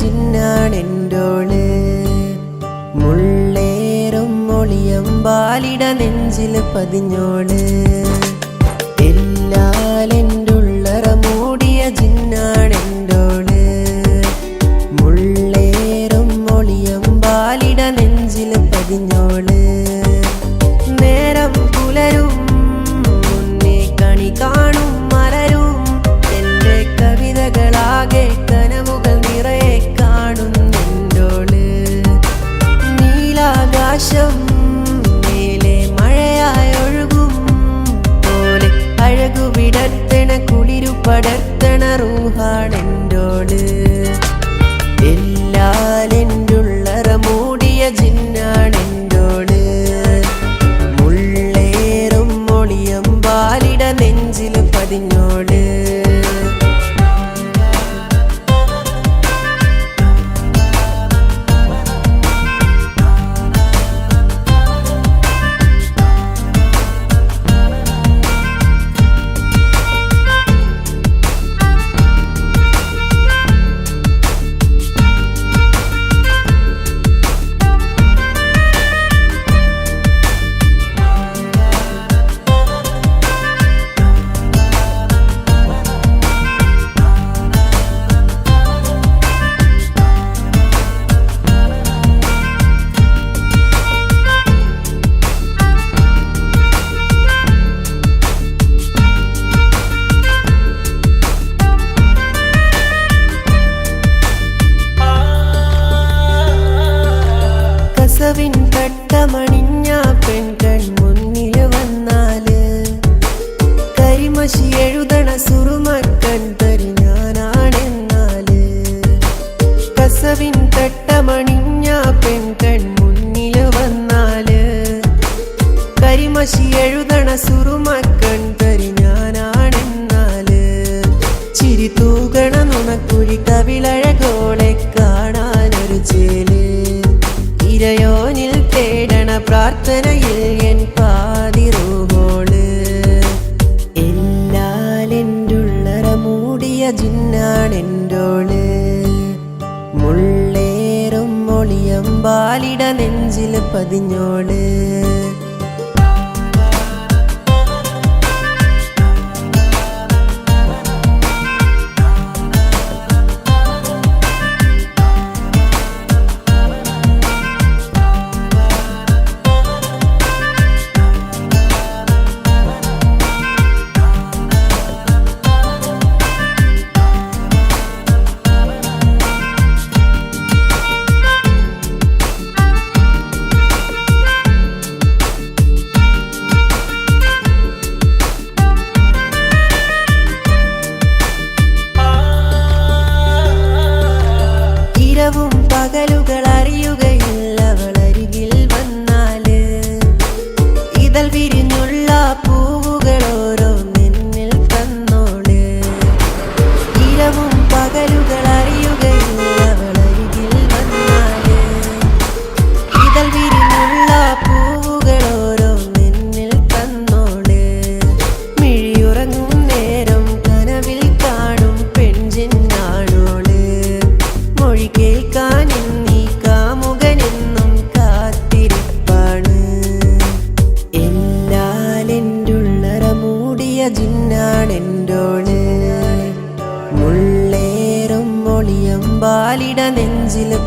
ജിന്നാണെന്റോൾ മുള്ളേറും ഒളിയമ്പാലിട നെഞ്ചിൽ പതിഞ്ഞോൾ. എല്ലാലെന്റെ ഉള്ളറ മൂടിയ ജിന്നാണെന്റോൾ മുള്ളേറും ഒളിയമ്പാലിട നെഞ്ചിൽ പതിഞ്ഞോൾ. നേരം പുലരും മുന്നേ കണി കാണും മലരും. എന്റെ കവിതകളാകെ നീലാകാശം മേലെ മഴയായി ഒഴുകും പോലെ അഴകു വിടർത്തണ കുളിരു പടർത്തണ സുറുമക്കൺ തരി ഞാനാണെന്നാൽ. ചിരി തൂകണ നുണക്കുഴി കവിളഴകോളെ കാണാനൊരു ചേൽ. ഇരയോനിൽ തേടണ പ്രാർത്ഥനയിൽ എൻ പാതിറൂഹോൾ എല്ലാലെന്റുള്ളറ മൂടിയ ജിന്നാണെന്റോൾ മുള്ളേറും മൊളിയം ബാലിട നെഞ്ചിൽ പതിഞ്ഞോൾ. поколю.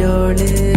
darling.